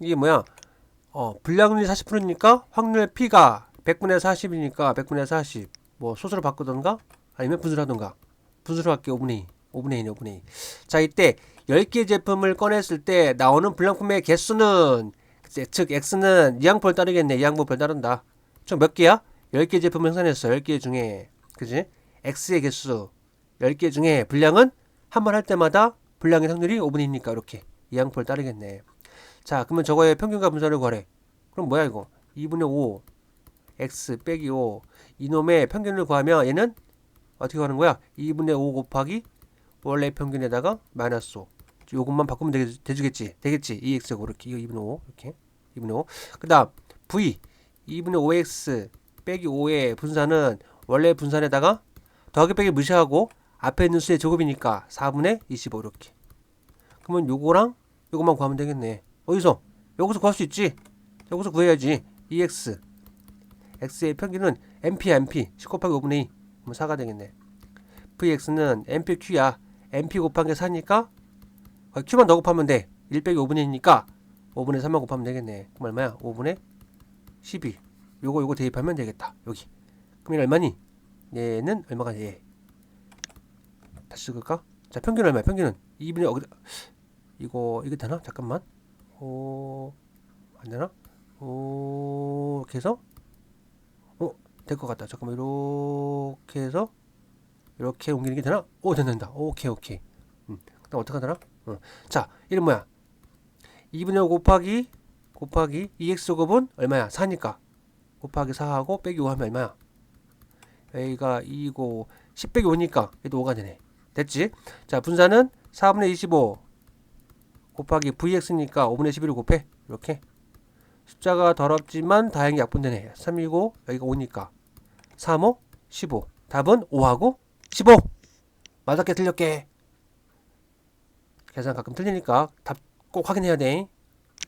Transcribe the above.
이게 뭐야? 어, 불량률이 40%니까 확률 P가 100분의 40이니까 100분의 40. 뭐 소수로 바꾸던가 아니면 분수로 하던가. 분수로 할게 5분의 2. 5분의 2네 5분의 2. 자, 이때 10개 제품을 꺼냈을 때 나오는 불량품의 개수는 즉 X는 이항표를 따르겠네. 이항표를 따른다. 총 몇 개야? 10개 제품을 생산했어. 10개 중에. 그지? X의 개수 10개 중에 분량은 한 번 할 때마다 분량의 확률이 5분의 2니까 이렇게 이항표를 따르겠네. 자, 그러면 저거의 평균과 분산을 구하래. 그럼 뭐야 이거? 2분의 5 x 빼기 5 이놈의 평균을 구하면 얘는 어떻게 하는 거야? 2분의 5 곱하기 원래 평균에다가 마이너스 5 요것만 바꾸면 되겠, 되겠지? 되겠지? 2x 그렇게 이거 2분의 5 이렇게. 2분의 5 그다음 v. 2분의 5x 빼기 5의 분산은 원래 분산에다가 더하기 빼기 무시하고 앞에 있는 수의 제곱이니까 4분의 25 이렇게. 그러면 요거랑 요것만 구하면 되겠네 어디서? 여기서 구할 수 있지? 여기서 구해야지. 2x x의 평균은 np야 np 10 곱하기 5분의 2 그럼 4가 되겠네. Vx는 npq야. Np 곱한 게 4니까 q만 더 곱하면 돼. 1 빼기 5분의 2니까 5분의 3만 곱하면 되겠네. 그럼 얼마야? 5분의 12 요거 요거 대입하면 되겠다. 여기. 그럼 얘 얼마니? 얘는 얼마가 돼? 다시 쓸까? 자 평균 얼마야? 평균은 2분의 어, 이거 이거 되나? 잠깐만 오 안 되나? 오 이렇게 해서 어? 될 것 같다 잠깐만 이렇게 해서 이렇게 옮기는 게 되나? 오 된다 오케이 오케이 음, 그 다음 어떻게 하더라? 어. 자 이름 뭐야? 2분의 5 곱하기 곱하기 2x 제곱은 얼마야? 4니까 곱하기 4하고 빼기 5 하면 얼마야? 여기가 2고 10 빼기 5니까 얘도 5가 되네 됐지? 자 분산은 4분의 25 곱하기 vx니까 5분의 11을 곱해. 이렇게. 숫자가 더럽지만 다행히 약분되네. 3이고 여기가 5니까. 3, 5, 15 답은 5하고 15 맞았게 틀렸게. 계산 가끔 틀리니까 답 꼭 확인해야 돼